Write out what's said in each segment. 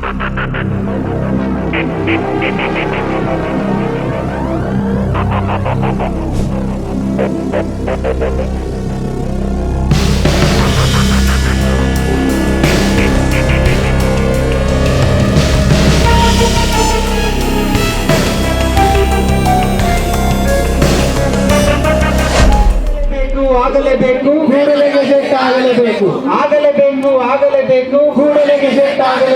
Thank you.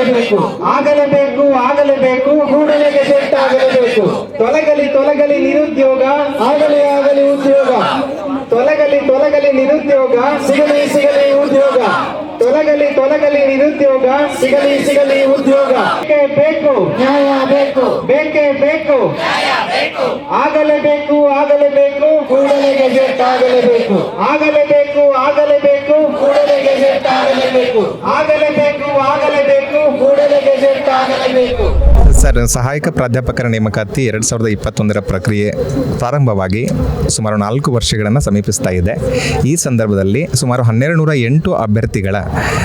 ಆಗಲೇಬೇಕು. ಆಗಲೇಬೇಕು ಆಗಲೇಬೇಕು ಕೂಡಲೇ ಗೆಜೆಟ್ ಆಗಲೇಬೇಕು. ತೊಲಗಲಿ ತೊಲಗಲಿ ನಿರುದ್ಯೋಗ ಆಗಲೇ ಆಗಲಿ ಉದ್ಯೋಗ. ತೊಲಗಲಿ ತೊಲಗಲಿ ನಿರುದ್ಯೋಗ ಸಿಗಲಿ ಸಿಗಲಿ ಉದ್ಯೋಗ. ತೊಲಗಲಿ ತೊಲಗಲಿ ನಿರುದ್ಯೋಗ ಸಿಗಲಿ ಸಿಗಲಿ ಉದ್ಯೋಗ. ಬೇಕೇ ಬೇಕು. ನ್ಯಾಯ ಬೇಕು. ಬೇಕೇ ಬೇಕು. ಆಗಲೇಬೇಕು ಆಗಲೇಬೇಕು ಕೂಡಲೇ ಗೆಜೆಟ್ ಆಗಲೇಬೇಕು ಆಗಲೇಬೇಕು ಆಗಲೇಬೇಕು ಕೂಡಲೇ ಗೆಜೆಟ್ ಆಗಲೇಬೇಕು ಆಗಲೇಬೇಕು ಗೆಜೆಟ್ ಆಗಲೇಬೇಕು ಸರ್ ಸಹಾಯಕ ಪ್ರಾಧ್ಯಾಪಕರ ನೇಮಕಾತಿ ಎರಡು ಸಾವಿರದ ಇಪ್ಪತ್ತೊಂದರ ಪ್ರಕ್ರಿಯೆ ಪ್ರಾರಂಭವಾಗಿ ಸುಮಾರು ನಾಲ್ಕು ವರ್ಷಗಳನ್ನು ಸಮೀಪಿಸ್ತಾ ಇದೆ. ಈ ಸಂದರ್ಭದಲ್ಲಿ ಸುಮಾರು ಹನ್ನೆರಡು ನೂರ ಎಂಟು ಅಭ್ಯರ್ಥಿಗಳ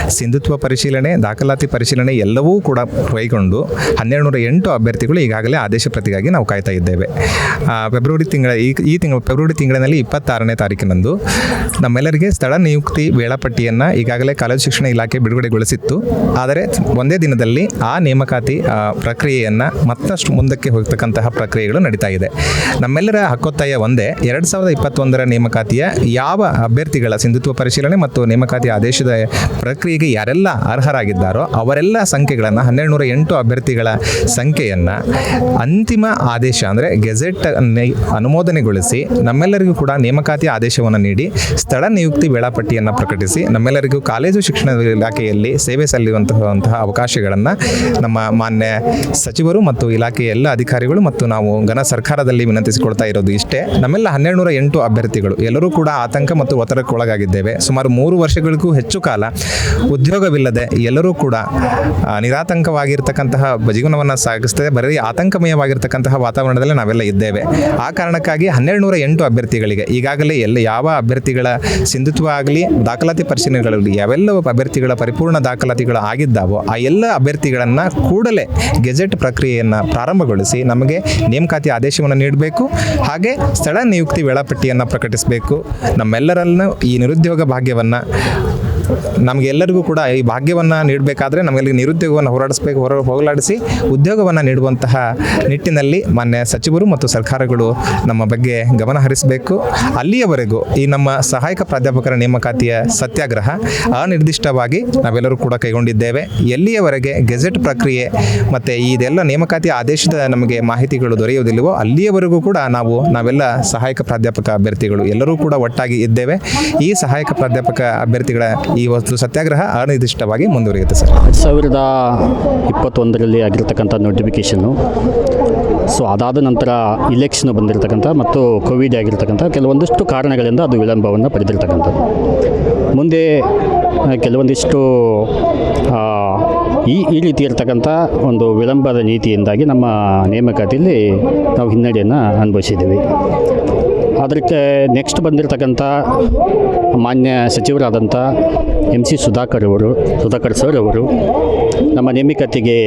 ಸಿಂಧುತ್ವ ಪರಿಶೀಲನೆ ದಾಖಲಾತಿ ಪರಿಶೀಲನೆ ಎಲ್ಲವೂ ಕೂಡ ಕೈಗೊಂಡು ಹನ್ನೆರಡು ನೂರ ಎಂಟು ಅಭ್ಯರ್ಥಿಗಳು ಈಗಾಗಲೇ ಆದೇಶ ಪ್ರತಿಗಾಗಿ ನಾವು ಕಾಯ್ತಾ ಇದ್ದೇವೆ. ಫೆಬ್ರವರಿ ತಿಂಗಳ ಈ ತಿಂಗಳು ಫೆಬ್ರವರಿ ತಿಂಗಳಿನಲ್ಲಿ ಇಪ್ಪತ್ತಾರನೇ ತಾರೀಕಿನಂದು ನಮ್ಮೆಲ್ಲರಿಗೆ ಸ್ಥಳ ನಿಯುಕ್ತಿ ವೇಳಾಪಟ್ಟಿಯನ್ನು ಈಗಾಗಲೇ ಕಾಲೇಜು ಶಿಕ್ಷಣ ಇಲಾಖೆ ಬಿಡುಗಡೆಗೊಳಿಸಿತ್ತು. ಆದರೆ ಒಂದೇ ದಿನದಲ್ಲಿ ಆ ನೇಮಕಾತಿ ಆ, ಪ್ರಕ್ರಿಯೆಯನ್ನು ಮತ್ತಷ್ಟು ಮುಂದಕ್ಕೆ ಹೋಗ್ತಕ್ಕಂತಹ ಪ್ರಕ್ರಿಯೆಗಳು ನಡೀತಾ ಇದೆ. ನಮ್ಮೆಲ್ಲರ ಹಕ್ಕೊತ್ತಾಯ ಒಂದೇ, ಎರಡು ಸಾವಿರದ ಇಪ್ಪತ್ತೊಂದರ ನೇಮಕಾತಿಯ ಯಾವ ಅಭ್ಯರ್ಥಿಗಳ ಸಿಂಧುತ್ವ ಪರಿಶೀಲನೆ ಮತ್ತು ನೇಮಕಾತಿ ಆದೇಶದ ಪ್ರಕ್ರಿಯೆಗೆ ಯಾರೆಲ್ಲ ಅರ್ಹರಾಗಿದ್ದಾರೋ ಅವರೆಲ್ಲ ಸಂಖ್ಯೆಗಳನ್ನು ಹನ್ನೆರಡು ನೂರ ಎಂಟು ಅಭ್ಯರ್ಥಿಗಳ ಸಂಖ್ಯೆಯನ್ನು ಅಂತಿಮ ಆದೇಶ ಅಂದರೆ ಗೆಜೆಟ್ ಅನುಮೋದನೆಗೊಳಿಸಿ ನಮ್ಮೆಲ್ಲರಿಗೂ ಕೂಡ ನೇಮಕಾತಿ ಆದೇಶವನ್ನು ನೀಡಿ ಸ್ಥಳ ನಿಯುಕ್ತಿ ವೇಳಾಪಟ್ಟಿಯನ್ನು ಪ್ರಕಟಿಸಿ ನಮ್ಮೆಲ್ಲರಿಗೂ ಕಾಲೇಜು ಶಿಕ್ಷಣ ಇಲಾಖೆಯಲ್ಲಿ ಸೇವೆ ಸಲ್ಲಿಸುವಂತಹ ಅವಕಾಶಗಳನ್ನು ನಮ್ಮ ಮಾನ್ಯ ಸಚಿವರು ಮತ್ತು ಇಲಾಖೆಯ ಎಲ್ಲ ಅಧಿಕಾರಿಗಳು ಮತ್ತು ನಾವು ಘನ ಸರ್ಕಾರದಲ್ಲಿ ವಿನಂತಿಸಿಕೊಳ್ತಾ ಇರೋದು ಇಷ್ಟೇ. ನಮ್ಮೆಲ್ಲ ಹನ್ನೆರಡು ನೂರ ಎಂಟು ಅಭ್ಯರ್ಥಿಗಳು. ಎಲ್ಲರೂ ಕೂಡ ಆತಂಕ ಮತ್ತು ಒತ್ತಡಕ್ಕೆ ಒಳಗಾಗಿದ್ದೇವೆ. ಸುಮಾರು ಮೂರು ವರ್ಷಗಳಿಗೂ ಹೆಚ್ಚು ಕಾಲ ಉದ್ಯೋಗವಿಲ್ಲದೆ ಎಲ್ಲರೂ ಕೂಡ ನಿರಾತಂಕವಾಗಿರ್ತಕ್ಕಂತಹ ಜೀವನವನ್ನು ಸಾಗಿಸ್ತದೆ. ಬರೀ ಆತಂಕಮಯವಾಗಿರ್ತಕ್ಕಂತಹ ವಾತಾವರಣದಲ್ಲಿ ನಾವೆಲ್ಲ ಇದ್ದೇವೆ. ಆ ಕಾರಣಕ್ಕಾಗಿ ಹನ್ನೆರಡು ನೂರ ಎಂಟು ಅಭ್ಯರ್ಥಿಗಳಿಗೆ, ಈಗಾಗಲೇ ಎಲ್ಲ ಯಾವ ಅಭ್ಯರ್ಥಿಗಳ ಸಿಂಧುತ್ವ ಆಗಲಿ, ದಾಖಲಾತಿ ಪರಿಶೀಲನೆಗಳಲ್ಲಿ ಯಾವೆಲ್ಲ ಅಭ್ಯರ್ಥಿಗಳ ಪರಿಪೂರ್ಣ ದಾಖಲಾತಿಗಳು ಆಗಿದ್ದಾವೋ, ಆ ಎಲ್ಲ ಅಭ್ಯರ್ಥಿಗಳನ್ನು ಕೂಡಲೇ ಗೆಜೆಟ್ ಪ್ರಕ್ರಿಯೆಯನ್ನು ಪ್ರಾರಂಭಗೊಳಿಸಿ ನಮಗೆ ನೇಮಕಾತಿ ಆದೇಶವನ್ನು ನೀಡಬೇಕು. ಹಾಗೆ ಸ್ಥಳ ನಿಯುಕ್ತಿ ವೇಳಾಪಟ್ಟಿಯನ್ನು ಪ್ರಕಟಿಸಬೇಕು. ನಮ್ಮೆಲ್ಲರಲ್ಲೂ ಈ ನಿರುದ್ಯೋಗ ಭಾಗ್ಯವನ್ನು ನಮಗೆಲ್ಲರಿಗೂ ಕೂಡ ಈ ಭಾಗ್ಯವನ್ನು ನೀಡಬೇಕಾದ್ರೆ ನಮಗೆ ನಿರುದ್ಯೋಗವನ್ನು ಹೋರಾಡಿಸಬೇಕು, ಹೊರ ಹೋಗಲಾಡಿಸಿ ಉದ್ಯೋಗವನ್ನು ನೀಡುವಂತಹ ನಿಟ್ಟಿನಲ್ಲಿ ಮಾನ್ಯ ಸಚಿವರು ಮತ್ತು ಸರ್ಕಾರಗಳು ನಮ್ಮ ಬಗ್ಗೆ ಗಮನ ಹರಿಸಬೇಕು. ಅಲ್ಲಿಯವರೆಗೂ ಈ ನಮ್ಮ ಸಹಾಯಕ ಪ್ರಾಧ್ಯಾಪಕರ ನೇಮಕಾತಿಯ ಸತ್ಯಾಗ್ರಹ ಅನಿರ್ದಿಷ್ಟವಾಗಿ ನಾವೆಲ್ಲರೂ ಕೂಡ ಕೈಗೊಂಡಿದ್ದೇವೆ. ಎಲ್ಲಿಯವರೆಗೆ ಗೆಜೆಟ್ ಪ್ರಕ್ರಿಯೆ ಮತ್ತು ಇದೆಲ್ಲ ನೇಮಕಾತಿ ಆದೇಶದ ನಮಗೆ ಮಾಹಿತಿಗಳು ದೊರೆಯುವುದಿಲ್ಲವೋ ಅಲ್ಲಿಯವರೆಗೂ ಕೂಡ ನಾವು, ನಾವೆಲ್ಲ ಸಹಾಯಕ ಪ್ರಾಧ್ಯಾಪಕ ಅಭ್ಯರ್ಥಿಗಳು ಎಲ್ಲರೂ ಕೂಡ ಒಟ್ಟಾಗಿ ಇದ್ದೇವೆ. ಈ ಸಹಾಯಕ ಪ್ರಾಧ್ಯಾಪಕ ಅಭ್ಯರ್ಥಿಗಳ ಈ ಒಂದು ಸತ್ಯಾಗ್ರಹ ಅನಿರ್ದಿಷ್ಟವಾಗಿ ಮುಂದುವರಿಯುತ್ತೆ ಸರ್. ಸಾವಿರದ ಇಪ್ಪತ್ತೊಂದರಲ್ಲಿ ಆಗಿರ್ತಕ್ಕಂಥ ನೋಟಿಫಿಕೇಷನ್ನು ಸೊ ಅದಾದ ನಂತರ ಇಲೆಕ್ಷನ್ ಬಂದಿರತಕ್ಕಂಥ ಮತ್ತು ಕೋವಿಡ್ ಆಗಿರ್ತಕ್ಕಂಥ ಕೆಲವೊಂದಿಷ್ಟು ಕಾರಣಗಳಿಂದ ಅದು ವಿಳಂಬವನ್ನು ಪಡೆದಿರ್ತಕ್ಕಂಥದ್ದು. ಮುಂದೆ ಕೆಲವೊಂದಿಷ್ಟು ಈ ಈ ರೀತಿ ಇರ್ತಕ್ಕಂಥ ಒಂದು ವಿಳಂಬದ ನೀತಿಯಿಂದಾಗಿ ನಮ್ಮ ನೇಮಕಾತಿಯಲ್ಲಿ ನಾವು ಹಿನ್ನಡೆಯನ್ನು ಅನುಭವಿಸಿದ್ದೀವಿ. ಅದಕ್ಕೆ ನೆಕ್ಸ್ಟ್ ಬಂದಿರತಕ್ಕಂಥ ಮಾನ್ಯ ಸಚಿವರಾದಂಥ ಎಂ ಸಿ ಸುಧಾಕರ್ ಅವರು, ಸುಧಾಕರ್ ಸರ್ ಅವರು ನಮ್ಮ ನೇಮಿಕತೆಗೆ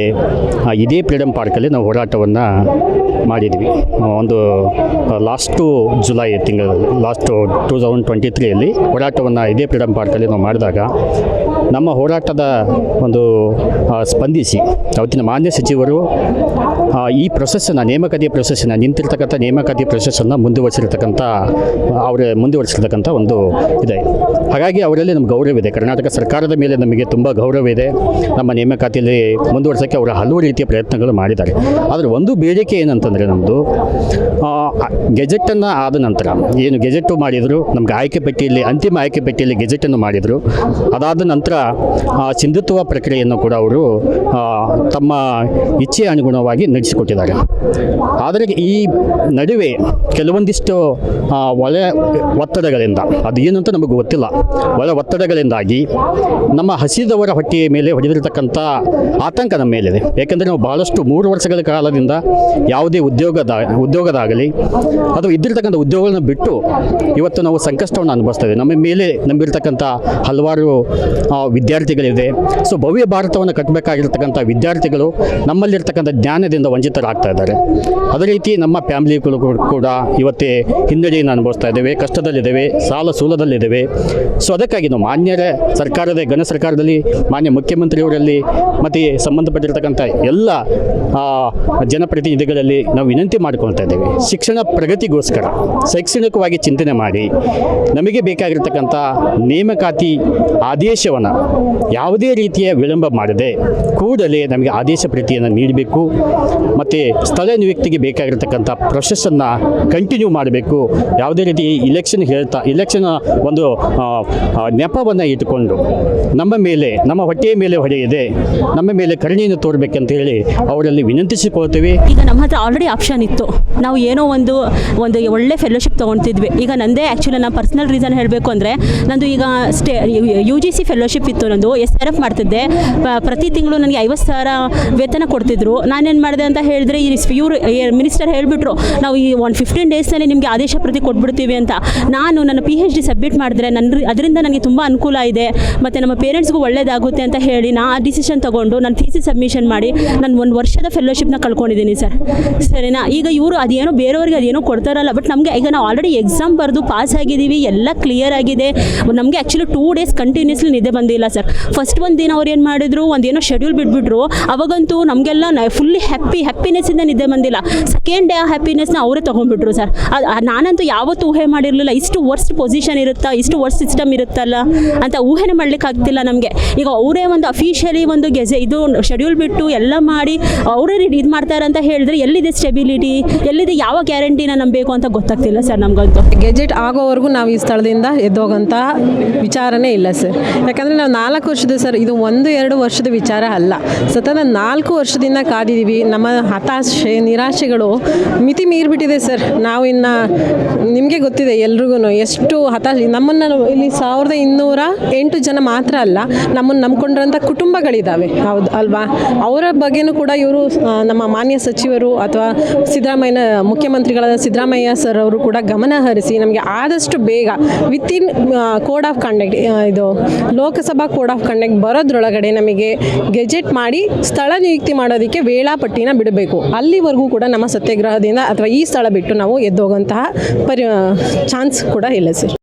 ಇದೇ ಫ್ರೀಡಮ್ ಪಾರ್ಕಲ್ಲಿ ನಾವು ಹೋರಾಟವನ್ನು ಮಾಡಿದ್ವಿ. ಒಂದು ಲಾಸ್ಟು ಜುಲೈ ತಿಂಗಳಲ್ಲಿ ಲಾಸ್ಟು ಟೂ ತೌಸಂಡ್ ಟ್ವೆಂಟಿ ತ್ರೀಯಲ್ಲಿ ಹೋರಾಟವನ್ನು ಇದೇ ಫ್ರೀಡಮ್ ಪಾರ್ಕಲ್ಲಿ ನಾವು ಮಾಡಿದಾಗ ನಮ್ಮ ಹೋರಾಟದ ಒಂದು ಸ್ಪಂದಿಸಿ ಅವತ್ತಿನ ಮಾನ್ಯ ಸಚಿವರು ಈ ಪ್ರೊಸೆಸ್ಸನ್ನು ನೇಮಕಾತಿ ಪ್ರೊಸೆಸ್ಸನ್ನು ನಿಂತಿರ್ತಕ್ಕಂಥ ನೇಮಕಾತಿ ಪ್ರೊಸೆಸ್ಸನ್ನು ಮುಂದುವರಿಸಿರ್ತಕ್ಕಂಥ, ಅವರ ಮುಂದುವರಿಸಿರ್ತಕ್ಕಂಥ ಒಂದು ಇದೆ. ಹಾಗಾಗಿ ಅವರಲ್ಲಿ ನಮ್ಗೆ ಗೌರವ ಇದೆ. ಕರ್ನಾಟಕ ಸರ್ಕಾರದ ಮೇಲೆ ನಮಗೆ ತುಂಬ ಗೌರವ ಇದೆ. ನಮ್ಮ ನೇಮಕಾತಿಯಲ್ಲಿ ಮುಂದುವರಿಸೋಕ್ಕೆ ಅವರು ಹಲವು ರೀತಿಯ ಪ್ರಯತ್ನಗಳು ಮಾಡಿದ್ದಾರೆ. ಆದರೆ ಒಂದು ಬೇಡಿಕೆ ಏನಂತಂದರೆ ನಮ್ಮದು ಗೆಜೆಟನ್ನು ಆದ ನಂತರ, ಏನು ಗೆಜೆಟ್ಟು ಮಾಡಿದರು, ನಮಗೆ ಆಯ್ಕೆ ಪಟ್ಟಿಯಲ್ಲಿ, ಅಂತಿಮ ಆಯ್ಕೆ ಪಟ್ಟಿಯಲ್ಲಿ ಗೆಜೆಟನ್ನು ಮಾಡಿದರು. ಅದಾದ ನಂತರ ಸಿಂಧುತ್ವ ಪ್ರಕ್ರಿಯೆಯನ್ನು ಕೂಡ ಅವರು ತಮ್ಮ ಇಚ್ಛೆ ಅನುಗುಣವಾಗಿ ನಡೆಸಿಕೊಟ್ಟಿದ್ದಾರೆ. ಆದರೆ ಈ ನಡುವೆ ಕೆಲವೊಂದಿಷ್ಟು ಒಳ ಒತ್ತಡಗಳಿಂದ, ಅದು ಏನು ಅಂತ ನಮಗೆ ಗೊತ್ತಿಲ್ಲ. ಒಳ ಒತ್ತಡಗಳಿಂದಾಗಿ, ನಮ್ಮ ಹಸಿದವರ ಹೊಟ್ಟೆಯ ಮೇಲೆ ಹೊಡೆದಿರತಕ್ಕಂಥ ಆತಂಕ ನಮ್ಮ ಮೇಲಿದೆ. ಯಾಕೆಂದರೆ ನಾವು ಭಾಳಷ್ಟು ಮೂರು ವರ್ಷಗಳ ಕಾಲದಿಂದ ಯಾವುದೇ ಉದ್ಯೋಗದ ಉದ್ಯೋಗದಾಗಲಿ ಅಥವಾ ಇದ್ದಿರ್ತಕ್ಕಂಥ ಉದ್ಯೋಗಗಳನ್ನ ಬಿಟ್ಟು ಇವತ್ತು ನಾವು ಸಂಕಷ್ಟವನ್ನು ಅನುಭವಿಸ್ತಾ ನಮ್ಮ ಮೇಲೆ ನಂಬಿರ್ತಕ್ಕಂಥ ಹಲವಾರು ವಿದ್ಯಾರ್ಥಿಗಳಿದೆ ಸೊ ಭವ್ಯ ಭಾರತವನ್ನು ಕಟ್ಟಬೇಕಾಗಿರ್ತಕ್ಕಂಥ ವಿದ್ಯಾರ್ಥಿಗಳು ನಮ್ಮಲ್ಲಿರ್ತಕ್ಕಂಥ ಜ್ಞಾನದಿಂದ ವಂಚಿತರಾಗ್ತಾ ಇದ್ದಾರೆ. ಅದೇ ರೀತಿ ನಮ್ಮ ಫ್ಯಾಮಿಲಿಗಳು ಕೂಡ ಇವತ್ತೇ ಹಿನ್ನಡೆಯನ್ನು ಅನುಭವಿಸ್ತಾ ಇದ್ದೇವೆ. ಕಷ್ಟದಲ್ಲಿದ್ದೇವೆ, ಸಾಲ ಸೂಲದಲ್ಲಿದ್ದೇವೆ. ಸೊ ಅದಕ್ಕಾಗಿ ನಾವು ಮಾನ್ಯರ ಸರ್ಕಾರದ ಘನ ಸರ್ಕಾರದಲ್ಲಿ, ಮಾನ್ಯ ಮುಖ್ಯಮಂತ್ರಿಯವರಲ್ಲಿ, ಮತ್ತು ಸಂಬಂಧಪಟ್ಟಿರ್ತಕ್ಕಂಥ ಎಲ್ಲ ಜನಪ್ರತಿನಿಧಿಗಳಲ್ಲಿ ನಾವು ವಿನಂತಿ ಮಾಡ್ಕೊಳ್ತಾ ಇದ್ದೇವೆ. ಶಿಕ್ಷಣ ಪ್ರಗತಿಗೋಸ್ಕರ ಶೈಕ್ಷಣಿಕವಾಗಿ ಚಿಂತನೆ ಮಾಡಿ, ನಮಗೆ ಬೇಕಾಗಿರ್ತಕ್ಕಂಥ ನೇಮಕಾತಿ ಆದೇಶವನ್ನು ಯಾವುದೇ ರೀತಿಯ ವಿಳಂಬ ಮಾಡದೆ ಕೂಡಲೇ ನಮಗೆ ಆದೇಶ ಪ್ರತಿಯನ್ನು ನೀಡಬೇಕು. ಮತ್ತು ಸ್ಥಳ ನಿಯುಕ್ತಿಗೆ ಬೇಕಾಗಿರ್ತಕ್ಕಂಥ ಪ್ರೊಸೆಸ್ಸನ್ನು ಕಂಟಿನ್ಯೂ ಮಾಡಬೇಕು. ಯಾವುದೇ ರೀತಿ ಇಲೆಕ್ಷನ್ ಹೇಳ್ತಾ ಇಲೆಕ್ಷನ್ ಒಂದು ನೆಪವನ್ನು ಇಟ್ಟುಕೊಂಡು ನಮ್ಮ ಮೇಲೆ, ನಮ್ಮ ಹೊಟ್ಟೆಯ ಮೇಲೆ ಹೊಡೆಯದೆ, ನಮ್ಮ ಮೇಲೆ ಕರುಣೆಯನ್ನು ತೋರಬೇಕಂತ ಹೇಳಿ ಅವರಲ್ಲಿ ವಿನಂತಿಸಿಕೊಳ್ತೇವೆ. ಈಗ ನಮ್ಮ ಹತ್ರ ಆಪ್ಷನ್ ಇತ್ತು. ನಾವು ಏನೋ ಒಂದು ಒಂದು ಒಳ್ಳೆ ಫೆಲೋಶಿಪ್ ತೊಗೊಳ್ತಿದ್ವಿ ಈಗ ನಂದೇ ಆ್ಯಕ್ಚುಲಿ ನಾನು ಪರ್ಸ್ನಲ್ ರೀಸನ್ ಹೇಳಬೇಕು ಅಂದರೆ, ನಂದು ಈಗ stay U G C fellowship ಇತ್ತು ನಂದು ಎಸ್ ಆರ್ ಎಫ್ ಮಾಡ್ತಿದ್ದೆ. ಪ್ರತಿ ತಿಂಗಳು ನನಗೆ ಐವತ್ತು ಸಾವಿರ ವೇತನ ಕೊಡ್ತಿದ್ರು. ನಾನೇನು ಮಾಡಿದೆ ಅಂತ ಹೇಳಿದ್ರೆ, ಈ ಇವರು ಮಿನಿಸ್ಟರ್ ಹೇಳಿಬಿಟ್ರು, ನಾವು ಈ ಒಂದು ಫಿಫ್ಟೀನ್ ಡೇಸ್ನಲ್ಲಿ ನಿಮಗೆ ಆದೇಶ ಪ್ರತಿ ಕೊಟ್ಬಿಡ್ತೀವಿ ಅಂತ. ನಾನು ನನ್ನ ಪಿ ಎಚ್ ಡಿ ಸಬ್ಮಿಟ್ ಮಾಡಿದ್ರೆ ನನ್ನ ಅದರಿಂದ ನನಗೆ ತುಂಬ ಅನುಕೂಲ ಇದೆ. ಮತ್ತು ನಮ್ಮ ಪೇರೆಂಟ್ಸ್ಗೂ ಒಳ್ಳೇದಾಗುತ್ತೆ ಅಂತ ಹೇಳಿ ನಾ ಆ ಡಿಸಿಷನ್ ತೊಗೊಂಡು, ನಾನು ಸಿ ಸಬ್ಮಿಷನ್ ಮಾಡಿ, ನಾನು ಒಂದು ವರ್ಷದ ಫೆಲೋಶಿಪ್ನ ಕಳ್ಕೊಂಡಿದ್ದೀನಿ ಸರ್. ಸರಿನಾ? ಈಗ ಇವರು ಅದೇನೋ ಬೇರೆಯವ್ರಿಗೆ ಅದೇನೋ ಕೊಡ್ತಾರಲ್ಲ ಬಟ್ ನಮಗೆ ಈಗ ನಾವು ಆಲ್ರೆಡಿ ಎಕ್ಸಾಮ್ ಬರೆದು ಪಾಸ್ ಆಗಿದ್ದೀವಿ ಎಲ್ಲ ಕ್ಲಿಯರ್ ಆಗಿದೆ. ನಮಗೆ ಆ್ಯಕ್ಚುಲಿ ಟೂ ಡೇಸ್ ಕಂಟಿನ್ಯೂಸ್ಲಿ ನಿದ್ದೆ ಬಂದಿಲ್ಲ ಸರ್ ಫಸ್ಟ್ ಒಂದು ದಿನ ಅವ್ರು ಏನು ಮಾಡಿದ್ರು ಒಂದೇನೋ ಶೆಡ್ಯೂಲ್ ಬಿಟ್ಬಿಟ್ರು. ಅವಾಗಂತೂ ನಮಗೆಲ್ಲ ಫುಲ್ಲಿ ಹ್ಯಾಪಿ ಹ್ಯಾಪಿನೆಸ್ಸಿಂದ ನಿದ್ದೆ ಬಂದಿಲ್ಲ. ಸೆಕೆಂಡ್ ಡೇ ಆ ಹ್ಯಾಪಿನೆಸ್ನ ಅವರೇ ತೊಗೊಂಡ್ಬಿಟ್ರು ಸರ್ ನಾನಂತೂ ಯಾವತ್ತೂ ಊಹೆ ಮಾಡಿರಲಿಲ್ಲ, ಇಷ್ಟು ವರ್ಸ್ಟ್ ಪೊಸಿಷನ್ ಇರುತ್ತಾ, ಇಷ್ಟು ವರ್ಸ್ಟ್ ಸಿಸ್ಟಮ್ ಇರುತ್ತಲ್ಲ ಅಂತ ಊಹೆನೇ ಮಾಡ್ಲಿಕ್ಕೆ ಆಗ್ತಿಲ್ಲ ನಮಗೆ. ಈಗ ಅವರೇ ಒಂದು ಅಫಿಷಿಯಲಿ ಒಂದು ಗೆಜೆ, ಇದು ಶೆಡ್ಯೂಲ್ ಬಿಟ್ಟು ಎಲ್ಲ ಮಾಡಿ ಅವರೇ ಇದು ಮಾಡ್ತಾರೆ ಅಂತ ಹೇಳಿದ್ರೆ ಎಲ್ಲಿದೆ ಸ್ಟೆಬಿಲಿಟಿ ಎಲ್ಲಿದೆ ಯಾವ ಗ್ಯಾರಂಟಿನ ನಂಬಬೇಕು ಅಂತ ಗೊತ್ತಾಗ್ತಿಲ್ಲ ಸರ್ ನಮಗಂತೂ. ಗೆಜೆಟ್ ಆಗೋವರೆಗೂ ನಾವು ಈ ಸ್ಥಳದಿಂದ ಎದ್ದೋಗಂತಹ ವಿಚಾರನೇ ಇಲ್ಲ ಸರ್. ಯಾಕಂದರೆ ನಾವು ನಾಲ್ಕು ವರ್ಷದ ಸರ್, ಇದು ಒಂದು, ಎರಡು ವರ್ಷದ ವಿಚಾರ ಅಲ್ಲ. ಸತತ ನಾಲ್ಕು ವರ್ಷದಿಂದ ಕಾದಿದ್ದೀವಿ. ನಮ್ಮ ಹತಾಶೆ, ನಿರಾಶೆಗಳು ಮಿತಿ ಮೀರಿಬಿಟ್ಟಿದೆ ಸರ್. ನಾವು ಇನ್ನು ನಿಮಗೆ ಗೊತ್ತಿದೆ ಎಲ್ರಿಗೂ ಎಷ್ಟು ಹತಾಶೆ. ನಮ್ಮನ್ನು ಇಲ್ಲಿ ಸಾವಿರದ ಇನ್ನೂರ ಎಂಟು ಜನ ಮಾತ್ರ ಅಲ್ಲ, ನಮ್ಮನ್ನು ನಂಬ್ಕೊಂಡಿರೋಂಥ ಕುಟುಂಬಗಳಿದ್ದಾವೆ ಹೌದು, ಅಲ್ವಾ? ಅವರ ಬಗ್ಗೆನೂ ಕೂಡ ಇವರು ನಮ್ಮ ಮಾನ್ಯ ಸಚಿವರು ಅಥವಾ ಸಿದ್ದರಾಮಯ್ಯನ ಮುಖ್ಯಮಂತ್ರಿಗಳಾದ ಸಿದ್ದರಾಮಯ್ಯ ಸರ್ ಅವರು ಕೂಡ ಗಮನ ಹರಿಸಿ ನಮಗೆ ಆದಷ್ಟು ಬೇಗ ವಿತಿನ್ ಕೋಡ್ ಆಫ್ ಕಂಡಕ್ಟ್ ಇದು ಲೋಕಸಭಾ ಕೋಡ್ ಆಫ್ ಕಂಡಕ್ಟ್ ಬರೋದ್ರೊಳಗಡೆ ನಮಗೆ ಗೆಜೆಟ್ ಮಾಡಿ ಸ್ಥಳ ನಿಯುಕ್ತಿ ಮಾಡೋದಕ್ಕೆ ವೇಳಾಪಟ್ಟಿನ ಬಿಡಬೇಕು. ಅಲ್ಲಿವರೆಗೂ ಕೂಡ ನಮ್ಮ ಸತ್ಯಾಗ್ರಹದಿಂದ ಅಥವಾ ಈ ಸ್ಥಳ ಬಿಟ್ಟು ನಾವು ಎದ್ದೋಗುವಂತಹ ಪರಿ ಚಾನ್ಸ್ ಕೂಡ ಇಲ್ಲ ಸರ್.